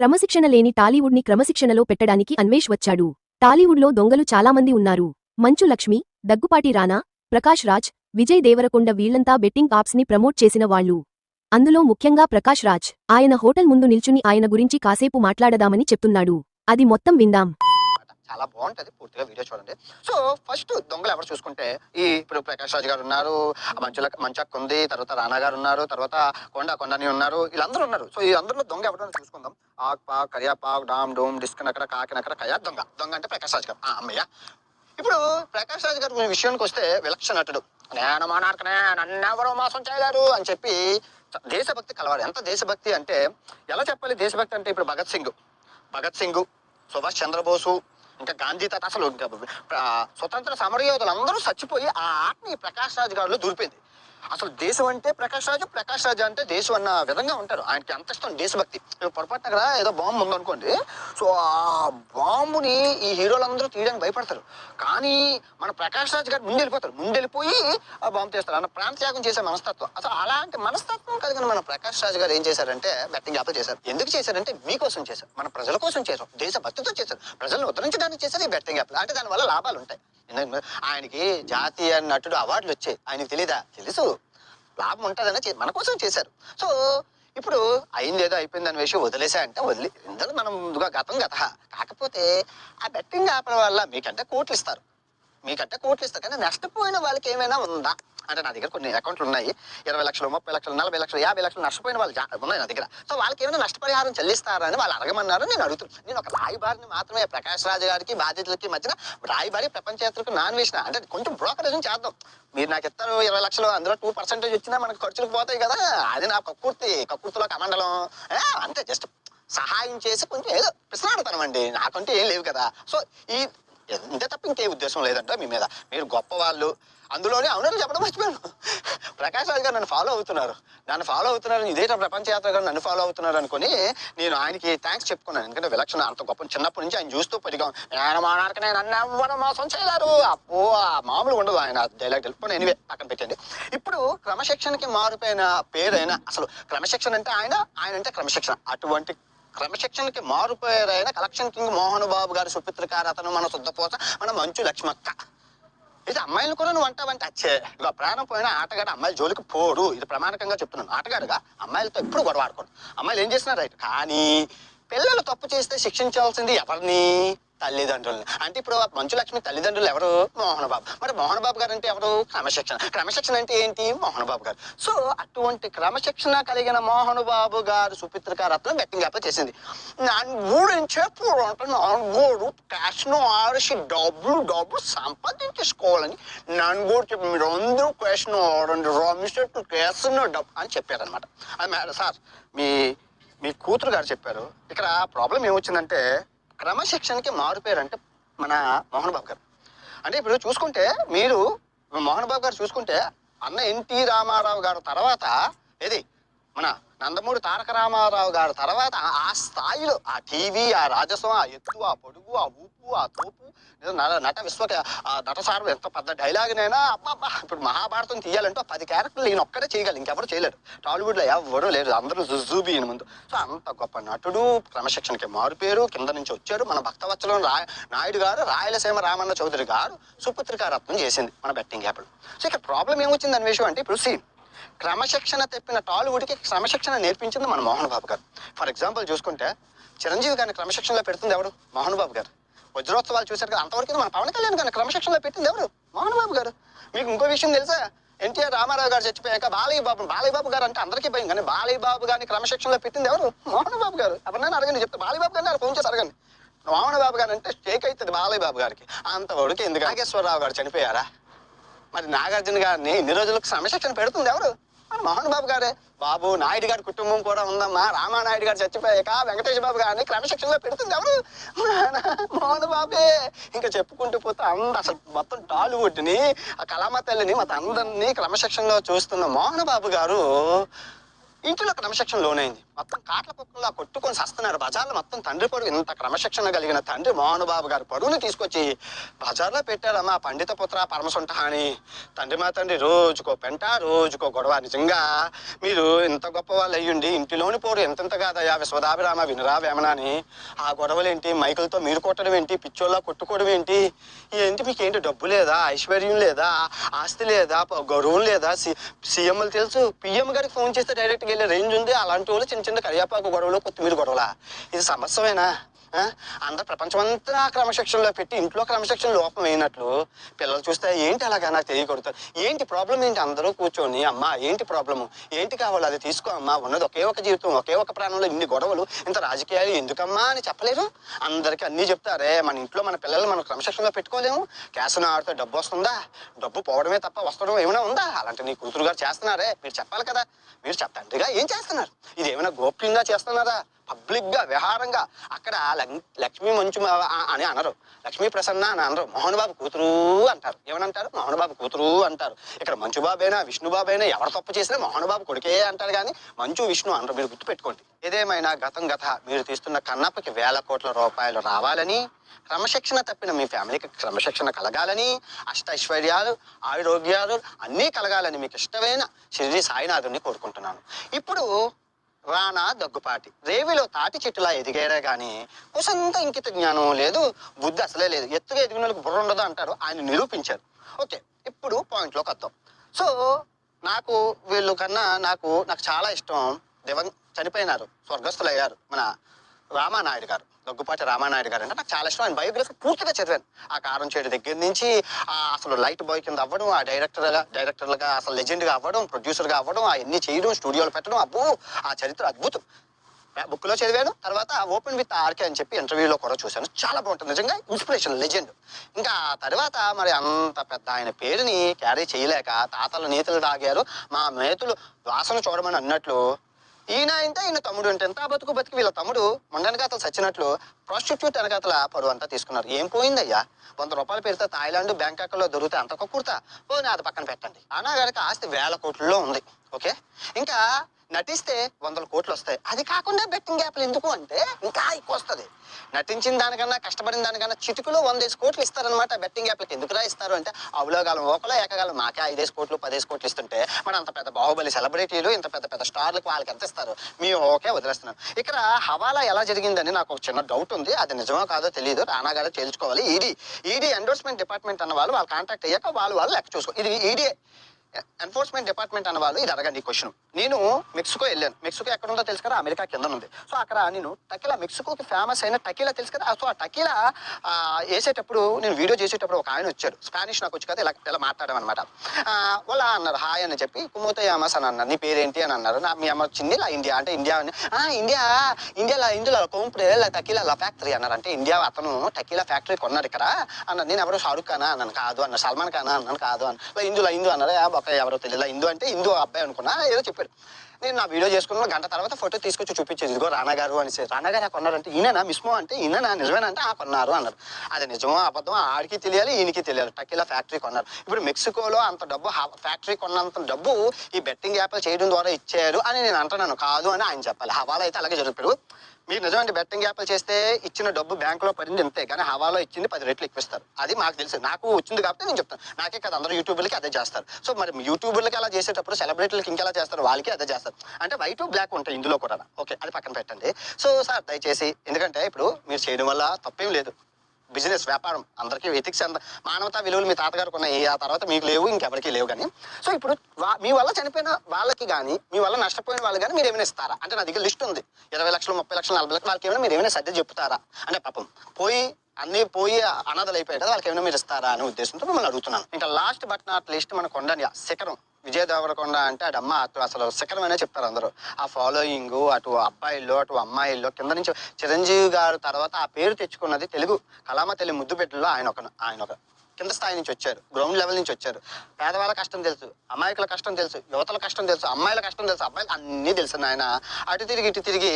క్రమశిక్షణ లేని టాలీవుడ్ని క్రమశిక్షణలో పెట్టడానికి అన్వేష్ వచ్చాడు. టాలీవుడ్లో దొంగలు చాలామంది ఉన్నారు. మంచు లక్ష్మి దగ్గుపాటి రానా ప్రకాష్ రాజ్ విజయ్ దేవరకొండ వీళ్ళంతా బెట్టింగ్ ఆప్స్ని ప్రమోట్ చేసిన వాళ్ళు. అందులో ముఖ్యంగా ప్రకాష్ రాజ్. ఆయన హోటల్ ముందు నిల్చుని ఆయన గురించి కాసేపు మాట్లాడదామని చెప్తున్నాడు. అది మొత్తం విందాం. చాలా బాగుంటుంది పూర్తిగా వీడియో చూడండి. సో ఫస్ట్ దొంగలు ఎవరు చూసుకుంటే ఈ ఇప్పుడు ప్రకాష్ రాజ్ గారు ఉన్నారు మంచుల మంచక్ ఉంది తర్వాత రానా గారు ఉన్నారు తర్వాత కొండ కొండని ఉన్నారు వీళ్ళందరూ ఉన్నారు. సో ఈ అందరిలో దొంగ ఎవరైనా చూసుకుందాం. ఆక్ పాక్ కరియా పాక్ డామ్ డోమ్ డిస్క్ నకర కాకి కయా దొంగ. దొంగ అంటే ప్రకాష్ రాజు గారు. ఆ, అమ్మయ్య. ఇప్పుడు ప్రకాష్ రాజ్ గారు విషయానికి వస్తే విలక్షణ నటుడు. నేను నాకనే నన్నెవరో మోసం చేయలేరు అని చెప్పి దేశభక్తి కలవాలి ఎంత దేశభక్తి అంటే ఎలా చెప్పాలి దేశభక్తి అంటే ఇప్పుడు భగత్ సింగ్. భగత్ సింగ్ సుభాష్ చంద్రబోసు ఇంకా గాంధీ తాత అసలు ఇంకా స్వతంత్ర సమరయోధులు అందరూ చచ్చిపోయి ఆ ఆటని ప్రకాష్ రాజ్ గారిలో దూరిపోయింది. అసలు దేశం అంటే ప్రకాష్ రాజు ప్రకాష్ రాజు అంటే దేశం అన్న విధంగా ఉంటారు. ఆయనకి అంత ఇష్టం దేశభక్తి. పొరపాటున కదా ఏదో బాంబు ఉందనుకోండి సో ఆ బాంబుని ఈ హీరోలందరూ తీయడానికి భయపడతారు. కానీ మన ప్రకాష్ రాజు గారు ముందు వెళ్ళిపోతారు ముందు వెళ్ళిపోయి ఆ బాంబు చేస్తారు అన్న ప్రాంతత్యాగం చేసే మనస్తత్వం. అసలు అలాంటి మనస్తత్వం కాదు కానీ మన ప్రకాష్ రాజు గారు ఏం చేశారంటే బెట్టింగ్ యాప్ చేశారు. ఎందుకు చేశారంటే మీకోసం చేశారు. మన ప్రజల కోసం చేశారు. దేశభక్తితో చేశారు. ప్రజలను ఉద్ధరించడానికి చేశారు ఈ బెట్టింగ్ యాప్లు అంటే దానివల్ల లాభాలు ఉంటాయి ఆయనకి జాతీయ నటుడు అవార్డులు వచ్చాయి. ఆయనకి తెలీదా? తెలుసు. లాభం ఉంటుందని మన కోసం చేశారు. సో ఇప్పుడు అయింది ఏదో అయిపోయింది అనే విషయం వదిలేసా అంటే వదిలి ఇందులో మనం ముందుగా గతం గత. కాకపోతే ఆ బెట్టింగ్ యాప్ల వల్ల మీకంటే కోట్లు ఇస్తారు. మీకంటే కోట్లు ఇస్తారు కానీ నష్టపోయిన వాళ్ళకి ఏమైనా ఉందా? అంటే నా దగ్గర కొన్ని అకౌంట్లు ఉన్నాయి. ఇరవై లక్షలు ముప్పై లక్షలు నలభై లక్షలు యాభై లక్షలు నష్టపోయిన వాళ్ళు ఉన్నాయి నా దగ్గర. సో వాళ్ళకి ఏమైనా నష్టపరిహారం చెల్లిస్తారా అని వాళ్ళు అడగమన్నారు నేను అడుగుతున్నాను నేను ఒక రాయబారిని మాత్రమే ప్రకాష్ రాజు గారికి బాధ్యతలకి మధ్యన రాయబారి ప్రపంచ నాన్ వేసిన అంటే కొంచెం బ్రోకరేజ్ చేద్దాం. మీరు నాకు ఇస్తారు ఇరవై లక్షలు అందులో టూ పర్సెంటేజ్ వచ్చినా మనకు ఖర్చులకు పోతాయి కదా అది నా కక్కుర్తి కక్కుర్తిలో కమండలం. అంతే జస్ట్ సహాయం చేసి కొంచెం ఏదో పిసినాడుతానం అండి. నాకంటే ఏం లేవు కదా. సో ఈ ఇంతే తప్ప ఇంకే ఉద్దేశం లేదంట మీ మీద. మీరు గొప్ప వాళ్ళు అందులోనే అవునని చెప్పడం మర్చిపోయాను. ప్రకాష్ రాజ్ గారు నన్ను ఫాలో అవుతున్నారు. నన్ను ఫాలో అవుతున్నారు. ఇదేట ప్రపంచ యాత్ర గారు నన్ను ఫాలో అవుతున్నారు అనుకుని నేను ఆయనకి థ్యాంక్స్ చెప్పుకున్నాను. ఎందుకంటే విలక్షణ అంత గొప్ప చిన్నప్పటి నుంచి ఆయన చూస్తూ పెరిగాం నేను మానాడకనే నన్ను ఎవ్వరు మోసం చేయలేరు. అప్పో ఆ మామూలు ఉండదు ఆయన. డైలాగ్ తెలుపుకొని ఎనివే పక్కన పెట్టండి. ఇప్పుడు క్రమశిక్షణకి మారిపోయిన పేరైన అసలు క్రమశిక్షణ అంటే ఆయన ఆయన అంటే క్రమశిక్షణ. అటువంటి క్రమశిక్షణకి మారుపోయారైన కలెక్షన్ కింగ్ మోహన్ బాబు గారి సుపిత్రకారు అతను మన శుద్ధపోత మన మంచు లక్ష్మక్క. ఇది అమ్మాయిలు కూడా నువ్వు అంటావంటే అచ్చే. ఇక ప్రాణం పోయిన ఆటగాడు అమ్మాయిల జోలికి పోడు. ఇది ప్రమాణకంగా చెప్తున్నాను. ఆటగాడుగా అమ్మాయిలతో ఎప్పుడు గొడవ ఆడుకోడు అమ్మాయిలు ఏం చేస్తున్నారు? రైట్. కానీ పిల్లలు తప్పు చేస్తే శిక్షించాల్సింది ఎవరిని? తల్లిదండ్రులను. అంటే ఇప్పుడు మంచులక్ష్మి తల్లిదండ్రులు ఎవరు? మోహన్ బాబు మరి మోహన్ బాబు గారు అంటే ఎవరు? క్రమశిక్షణ. క్రమశిక్షణ అంటే ఏంటి? మోహన్ బాబు గారు. సో అటువంటి క్రమశిక్షణ కలిగిన మోహన్ బాబు గారు సుపిత్ర రత్నం బెట్టింగ్ అప్లై చేసింది. నన్ను గురించి ఎప్పుడు నన్గోడు నన్ను క్యాష్ను ఆడిసి డబ్బులు డబ్బులు సంపాదించేసుకోవాలని నన్గోడు చెప్పి మీరు అందరూ క్యాష్ను ఆడండి రమిషెట్టు క్యాష్ను డబ్బు అని చెప్పారనమాట అది మేడం సార్ మీ మీ కూతురు గారు చెప్పారు. ఇక్కడ ప్రాబ్లం ఏమొచ్చిందంటే క్రమశిక్షణకి మారుపేరు అంటే మన మోహన్ బాబు గారు. అంటే ఇప్పుడు చూసుకుంటే మీరు మోహన్ బాబు గారు చూసుకుంటే అన్న ఎన్టీ రామారావు గారు తర్వాత ఏది? మన నందమూరి తారక రామారావు గారు తర్వాత ఆ- స్థాయిలో ఆ టీవీ ఆ రాజస్వం ఆ ఎత్తు ఆ పొడుగు ఆ ఊపు ఆ తోపు నట నట విశ్వ ఆ నటసారం ఎంత పెద్ద డైలాగ్నైనా అబ్బాబ్బా ఇప్పుడు మహాభారతం తీయాలంటే పది క్యారెక్టర్లు ఈయన ఒక్కడే చేయగలరు ఇంకెవరు చేయలేరు. టాలీవుడ్లో ఎవరు లేరు అందరూ జుజూబీ ఈయన ముందు. సో అంత గొప్ప నటుడు క్రమశిక్షణకి మారుపేరు కింద నుంచి వచ్చారు మన భక్తవత్సలం రా నాయుడు గారు రాయలసీమ రామన్న చౌదరి గారు సుపుత్రికారత్నం చేసింది మన బెట్టింగ్ యాప్లో. సో ఇక ప్రాబ్లం ఏమొచ్చింది అనే విషయం అంటే ఇప్పుడు సీన్ క్రమశిక్షణ తెప్పిన టాలీవుడ్కి క్రమశిక్షణ నేర్పించింది మన మోహన్ బాబు గారు. ఫర్ ఎగ్జాంపుల్ చూసుకుంటే చిరంజీవి గారిని క్రమశిక్షణలో పెడుతుంది ఎవరు? మోహన్ బాబు గారు. వజ్రోత్సవాలు చూశారు కదా అంతవరకు మన పవన్ కళ్యాణ్ గారిని క్రమశిక్షణలో పెట్టింది ఎవరు? మోహన్ బాబు గారు. మీకు ఇంకో విషయం తెలుసా? ఎన్టీఆర్ రామారావు గారు చచ్చిపోయాక బాలయ్య బాబు బాలయ్య బాబు గారు అంటే అందరికీ భయం కానీ బాలయ్య బాబు గారిని క్రమశిక్షణలో పెట్టింది ఎవరు? మోహన్ బాబు గారు. ఎవరినైనా అడగండి చెప్తే. బాలయ్య బాబు గారిని ఫోన్ చేసి అడగండి. మోహన్ బాబు గారు అంటే స్టేక్ అవుతుంది బాలయ్య బాబు గారికి. అంతవరకు ఎందుకు? నాగేశ్వరరావు గారు చనిపోయారా? మరి నాగార్జున గారిని ఇన్ని రోజులకు క్రమశిక్షణ పెడుతుంది ఎవరు? మన మోహన్ బాబు గారే. బాబు నాయుడు గారి కుటుంబం కూడా ఉందమ్మా. రామానాయుడు గారు చచ్చిపోయాక వెంకటేష్ బాబు గారిని క్రమశిక్షణలో పెడుతుంది ఎవరు? మోహన్ బాబే. ఇంకా చెప్పుకుంటూ పోతే అంద అసలు మొత్తం టాలీవుడ్ని ఆ కళామ తల్లిని మొత్తం అందరినీ క్రమశిక్షణలో చూస్తున్న మోహన్ బాబు గారు ఇంట్లో క్రమశిక్షణ లోనైంది. మొత్తం కాట్ల కుక్కలా కొట్టుకొని సస్తున్నారు. బజార్లో మొత్తం తండ్రి పొడు ఇంత క్రమశిక్షణ కలిగిన తండ్రి మోహనబాబు గారు పరువుని తీసుకొచ్చి బజార్లో పెట్టారమ్మా పండిత పుత్ర పరమసుంట అని తండ్రి మా తండ్రి రోజుకో పెంట రోజుకో గొడవ. నిజంగా మీరు ఇంత గొప్ప వాళ్ళు అయ్యుండి ఇంటిలోని పోరు ఎంతెంత కాదయ్యా? విశ్వదాభిరామ వినరా వేమన అని. ఆ గొడవలేంటి? మైకులతో మీరు కొట్టడం ఏంటి? పిచ్చోళ్ళ కొట్టుకోవడం ఏంటి? ఏంటి మీకు ఏంటి డబ్బు లేదా? ఐశ్వర్యం లేదా? ఆస్తి లేదా? ప- గౌరవం లేదా? సి సీఎంలు తెలుసు. పిఎం గారికి ఫోన్ చేస్తే డైరెక్ట్ వెళ్ళే రేంజ్ ఉంది అలాంటి వాళ్ళు చిన్న చిన్న కరివేపాకు గొడవలు కొత్తిమీర గొడవలా. ఇది సమస్యమేనా? అందరు ప్రపంచమంతా క్రమశిక్షణలో పెట్టి ఇంట్లో క్రమశిక్షణ లోపం అయినట్లు పిల్లలు చూస్తే ఏంటి అలాగా నాకు తెలియకూడదు ఏంటి ప్రాబ్లం ఏంటి? అందరూ కూర్చొని అమ్మా ఏంటి ప్రాబ్లము ఏంటి కావాలి? అది తీసుకో అమ్మా. ఉన్నది ఒకే ఒక జీవితం ఒకే ఒక ప్రాణంలో ఇన్ని గొడవలు ఇంత రాజకీయాలు ఎందుకమ్మా? అని చెప్పలేరు. అందరికీ అన్నీ చెప్తారే. మన ఇంట్లో మన పిల్లలు మనం క్రమశిక్షణలో పెట్టుకోలేము. క్యాసిన ఆడితే డబ్బు వస్తుందా? డబ్బు పోవడమే తప్ప వస్తడం ఏమైనా ఉందా? అలాంటి నీ కూతురు గారు చేస్తున్నారే. మీరు చెప్పాలి కదా. మీరు చెప్పండిగా ఏం చేస్తున్నారు? ఇది ఏమైనా గోప్యంగా చేస్తున్నారా? పబ్లిక్గా విహారంగా అక్కడ లం- లక్ష్మీ మంచు మా- అని అనరు. లక్ష్మీ ప్రసన్న అని అనరు. మోహన్ బాబు కూతురు అంటారు. ఏమనంటారు? మోహన్ బాబు కూతురు అంటారు. ఇక్కడ మంచు బాబైనా విష్ణు బాబైనా ఎవరు తప్పు చేసినా మోహన్ బాబు కొడుకే అంటారు కానీ మంచు విష్ణు అనరు. మీరు గుర్తుపెట్టుకోండి. ఏదేమైనా గతం గత మీరు తీస్తున్న కన్నప్పకి వేల కోట్ల రూపాయలు రావాలని క్రమశిక్షణ తప్పిన మీ ఫ్యామిలీకి క్రమశిక్షణ కలగాలని అష్టైశ్వర్యాలు ఆరోగ్యాలు అన్నీ కలగాలని మీకు ఇష్టమైన శ్రీ సాయినాథుని కోరుకుంటున్నాను. ఇప్పుడు రానా దగ్గుపాటి. రేవిలో తాటి చెట్టులా ఎదిగారే గాని కుసంత ఇంకిత జ్ఞానం లేదు బుద్ధి అసలే లేదు. ఎత్తుగా ఎదిగిన వాళ్ళకి బుర్ర ఉండదు అంటారు ఆయన నిరూపించారు. ఓకే ఇప్పుడు పాయింట్లోకి వద్దాం. సో నాకు వీళ్ళు కన్నా నాకు నాకు చాలా ఇష్టం. దివం చనిపోయినారు స్వర్గస్థులయ్యారు మన రామానాయుడు గారు. దగ్గుపాటి రామానాయుడు గారు అంటే నాకు చాలా ఇష్టం. ఆయన బయోగ్రఫీ పూర్తిగా చదివాను. ఆ కారం చేయడం దగ్గర నుంచి ఆ అసలు లైట్ బాయ్ కింద అవ్వడం ఆ డైరెక్టర్గా డైరెక్టర్లుగా అసలు లెజెండ్గా అవ్వడం ప్రొడ్యూసర్గా అవ్వడం అవన్నీ చేయడం స్టూడియోలో పెట్టడం అబ్బో ఆ చరిత్ర అద్భుతం. బుక్లో చదివాను. తర్వాత ఓపెన్ విత్ ఆర్కే అని చెప్పి ఇంటర్వ్యూలో కూడా చూశాను. చాలా బాగుంటుంది. నిజంగా ఇన్స్పిరేషన్ లెజెండ్ ఇంకా తర్వాత మరి అంత పెద్ద ఆయన పేరుని క్యారీ చేయలేక తాతలు నీతులు తాగారు మా మేతులు వాసన చూడమని అన్నట్లు ఈయన అంటే ఈయన తమ్ముడు అంటే ఎంత బతుకు బతికి వీళ్ళ తమ్ముడు మండనగాతలు చచ్చినట్లు ప్రాస్టిట్యూట్ అనగాతల పరువు అంతా తీసుకున్నారు. ఏం పోయిందయ్యా? వంద రూపాయలు పెడితే థాయిలాండ్ బ్యాంకాక్లో దొరికితే అంత కుర్తా? పోనీ అది పక్కన పెట్టండి. అనా గనక ఆస్తి వేల కోట్లలో ఉంది. ఓకే? ఇంకా నటిస్తే వందల కోట్లు వస్తాయి అది కాకుండా బెట్టింగ్ యాప్లు ఎందుకు అంటే ఇంకా ఎక్కువ వస్తుంది నటించిన దానికన్నా కష్టపడిన దానికన్నా చిటుకులో వందేసి కోట్లు ఇస్తారనమాట బెట్టింగ్ యాప్లకి ఎందుకురా ఇస్తారు అంటే అవలోగాలం ఒకలో ఏకగాలం మాకే ఐదేసి కోట్లు పదేసి కోట్లు ఇస్తుంటే మన అంత పెద్ద బాహుబలి సెలబ్రిటీలు ఇంత పెద్ద పెద్ద స్టార్లకు వాళ్ళకి ఎంత ఇస్తారు? మేము ఓకే వదిలేస్తున్నాం. ఇక్కడ హవాలా ఎలా జరిగిందని నాకు ఒక చిన్న డౌట్ ఉంది. అది నిజమో కాదో తెలియదు రానా గారు తేల్చుకోవాలి. ఈడీ ఈడీ ఎండోర్స్మెంట్ డిపార్ట్మెంట్ అన్న వాళ్ళు వాళ్ళు కాంటాక్ట్ అయ్యాక వాళ్ళు వాళ్ళు లెక్క చూసుకో. ఇది ఈడీ ఎన్ఫోర్స్మెంట్ డిపార్ట్మెంట్ అన్న వాళ్ళు ఇది అడగండి క్వశ్చన్ నేను మెక్సికో వెళ్ళాను. మెక్సికో ఎక్కడ ఉందో తెలుసు కదా అమెరికా కింద ఉంది. సో అక్కడ నేను టకీలా మెక్సికోకి ఫేమస్ అయిన టకీలా తెలుసు కదా. సో ఆ టకీలా వేసేటప్పుడు నేను వీడియో చేసేటప్పుడు ఒక ఆయన వచ్చాడు. స్పానిష్ నాకు వచ్చి కదా ఇలా ఇలా మాట్లాడమన్నమాట వాళ్ళ అన్నారు హాయ్ అని చెప్పి కుమోతయామస్ అని అన్నారు. నీ పేరేంటి అని అన్నారు. నా మీ అమ్మ వచ్చింది ఇలా ఇండియా. అంటే ఇండియా అని "ఆ, ఇండియా ఇండియాలో ఇందులో కోంప్రే టకీలా లా ఫ్యాక్టరీ అన్నారు. అంటే ఇండియా అతను టకీలా ఫ్యాక్టరీ కొన్నాడు ఇక్కడ. అన్నారు నేను ఎవరు షారుఖ్ ఖానా అన్నాను. కాదు అన్న సల్మాన్ ఖానా అన్నాను. కాదు అన్న ఇందులో ఇందు అన్నారు. "ఆ, ఎవరో తెలియదు హిందూ అంటే హిందూ అబ్బాయి అనుకున్నా ఏదో చెప్పారు నేను నా వీడియో చేసుకున్న గంట తర్వాత ఫోటో తీసుకొచ్చి చూపించేది ఇదిగో రానా గారు అని రానా గారు ఆ కొన్నారంటే ఈయననా మిస్మో అంటే ఈయన నిజమేనా అంటే ఆ కొన్నారు అన్నారు. అది నిజమో అబద్ధం ఆడికి తెలియాలి ఈయనకి తెలియాలి. టకీలా ఫ్యాక్టరీ కొన్నారు. ఇప్పుడు మెక్సికోలో అంత డబ్బు ఫ్యాక్టరీ కొన్నంత డబ్బు ఈ బెట్టింగ్ యాప్లు చేయడం ద్వారా ఇచ్చారు అని నేను అంటున్నాను. కాదు అని ఆయన చెప్పాలి. హవాలా అయితే అలాగే జరుగుతాడు మీరు నిజమండి బెట్టింగ్ యాప్లు చేస్తే ఇచ్చిన డబ్బు బ్యాంకులో పడింది ఇంతే కానీ హవాలో ఇచ్చింది పది రెట్లు ఎక్కువస్తారు. అది మాకు తెలుసు. నాకు వచ్చింది కాబట్టి నేను చెప్తాను. నాకే కదా అందరూ యూట్యూబర్లకి అదే చేస్తారు. సో మరి యూట్యూబర్లకి అలా చేసేటప్పుడు సెలబ్రిటీలకి ఇంకెలా చేస్తారు? వాళ్ళకి అదే చేస్తారు. అంటే వైట్ బ్లాక్ ఉంటాయి ఇందులో కూడా ఓకే అది పక్కన పెట్టండి. సో సార్ దయచేసి ఎందుకంటే ఇప్పుడు మీరు చేయడం వల్ల తప్పేం లేదు. బిజినెస్ వ్యాపారం అందరికీ ఎథిక్స్ అంత మానవతా విలువలు మీ తాతగారికి ఉన్నాయి. ఆ తర్వాత మీకు లేవు ఇంకెవరికి లేవు కానీ. సో ఇప్పుడు మీ వల్ల చనిపోయిన వాళ్ళకి కానీ మీ వల్ల నష్టపోయిన వాళ్ళు కానీ మీరు ఏమైనా ఇస్తారా? అంటే నా దగ్గర లిస్ట్ ఉంది. ఇరవై లక్షలు ముప్పై లక్షలు నలభై లక్షలు వాళ్ళకి ఏమైనా మీరు ఏమైనా సర్ది చెప్తారా? అంటే పాపం పోయి అన్ని పోయి అనాథలు అయిపోయాయి కదా వాళ్ళకి ఏమైనా మీరు ఇస్తారా అనే ఉద్దేశంతో మిమ్మల్ని అడుగుతున్నాను. ఇంకా లాస్ట్ బట్ నాట్ లిస్ట్ మన కొండని శిఖరం విజయ దేవరకొండ అంటే అటు అమ్మ అటు అసలు శిఖరం అనే చెప్తారు అందరూ. ఆ ఫాలోయింగ్ అటు అబ్బాయిల్లో అటు అమ్మాయిల్లో కింద నుంచి చిరంజీవి గారు తర్వాత ఆ పేరు తెచ్చుకున్నది తెలుగు కళామ తల్లి ముద్దుపెట్టలో ఆయన ఒక ఆయన ఒక కింద స్థాయి నుంచి వచ్చారు గ్రౌండ్ లెవెల్ నుంచి వచ్చారు. పేదవాళ్ళ కష్టం తెలుసు అమాయకుల కష్టం తెలుసు యువతల కష్టం తెలుసు అమ్మాయిల కష్టం తెలుసు అబ్బాయిలు అన్నీ తెలుసు ఆయన అటు తిరిగి ఇటు తిరిగి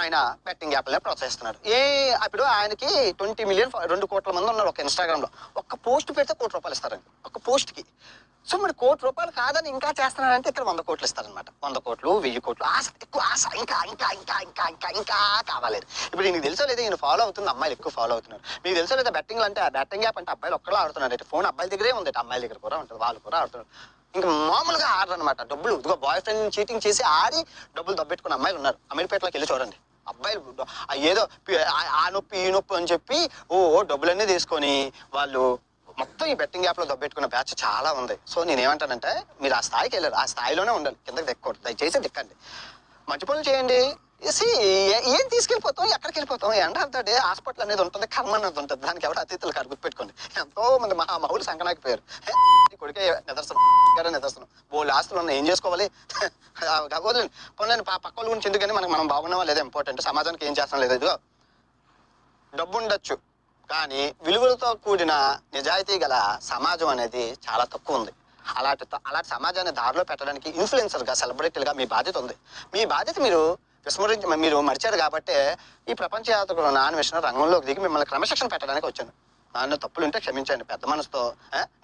ఆయన బెట్టింగ్ యాప్లనే ప్రోత్సహిస్తున్నారు. ఏ అప్పుడు ఆయనకి ట్వంటీ మిలియన్ రెండు కోట్ల మంది ఉన్నారు ఒక ఇన్స్టాగ్రామ్లో ఒక్క పోస్ట్ పెడితే కోటి రూపాయలు ఇస్తారండి. ఒక పోస్ట్కి సో మరి కోటి రూపాయలు కాదని ఇంకా చేస్తున్నారంటే ఇక్కడ వంద కోట్లు ఇస్తారనమాట వంద కోట్లు వెయ్యి కోట్లు ఆశ ఎక్కువ ఆశ ఇంకా ఇంకా ఇంకా ఇంకా ఇంకా ఇంకా కావాలేదు. ఇప్పుడు నీకు తెలుసో లేదా నేను ఫాలో అవుతుంది అమ్మాయిలు ఎక్కువ ఫాలో అవుతున్నారు. మీకు తెలుసో లేదా బెట్టింగ్ అంటే బెట్టింగ్ యాప్ అంటే అబ్బాయిలు ఒక్కలా ఆడుతున్నారు. అయితే ఫోన్ అబ్బాయిల దగ్గరే ఉంది అమ్మాయిల దగ్గర కూడా ఉంటుంది వాళ్ళు కూడా ఆడుతున్నారు. ఇంకా మామూలుగా ఆడరు అనమాట డబ్బులు ఇదిగో బాయ్ ఫ్రెండ్ చీటింగ్ చేసి ఆడి డబ్బులు దబ్బెట్టుకున్న అమ్మాయిలు ఉన్నారు. అమీర్పేటలోకి వెళ్ళి చూడండి. అబ్బాయిలు ఏదో ఆ- ఆ నొప్పి ఈ నొప్పి అని చెప్పి ఓ డబ్బులన్నీ తీసుకొని వాళ్ళు మొత్తం ఈ బెట్టింగ్ యాప్లో దబ్బెట్టుకున్న బ్యాచ్ చాలా ఉంది. సో నేనేమంటానంటే మీరు ఆ స్థాయికి వెళ్ళారు. ఆ స్థాయిలోనే ఉండాలి కిందకి దిక్కకూడదు దయచేసి దిక్కండి. మంచి పనులు చేయండి. ఏ- ఏం తీసుకెళ్ళిపోతాం? ఎక్కడికి వెళ్ళిపోతాం end of the day hospital అనేది ఉంటుంది. కర్మ అనేది ఉంటుంది. దానికి ఎవరు అతిథులు కడుగు పెట్టుకోండి. ఎంతో మంది మహామహులు సంకనాకి పేరు. కొడుకే నిదర్శనం. గారే నిదర్శనం. బోళ్ళు ఆస్తులు ఉన్నాయి ఏం చేసుకోవాలి? వదిలేండి. పోనీ పక్క వాళ్ళ గురించి ఎందుకని మనకి మనం బాగున్నామా లేదా? ఇంపార్టెంట్ సమాజానికి ఏం చేస్తాం లేదు? ఇదిగో. డబ్బు ఉండొచ్చు. కానీ విలువలతో కూడిన నిజాయితీ గల సమాజం అనేది చాలా తక్కువ ఉంది. అలాంటి అలాంటి సమాజాన్ని దారిలో పెట్టడానికి ఇన్ఫ్లుయెన్సర్గా సెలబ్రిటీలుగా మీ బాధ్యత ఉంది. మీ బాధ్యత మీరు విస్మరించి మీరు మరిచారు కాబట్టి ఈ ప్రపంచ యాత్రకు నాన్వేషణ రంగంలోకి దిగి మిమ్మల్ని క్రమశిక్షణ పెట్టడానికి వచ్చాను. నన్ను తప్పులు ఉంటే క్షమించండి పెద్ద మనసుతో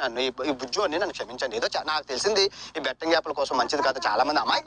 నన్ను ఈ బుజ్జు అని నన్ను క్షమించండి. ఏదో నాకు తెలిసింది ఈ బెట్టింగ్ యాప్ల కోసం మంచిది కాదు. చాలా మంది అమాయకులు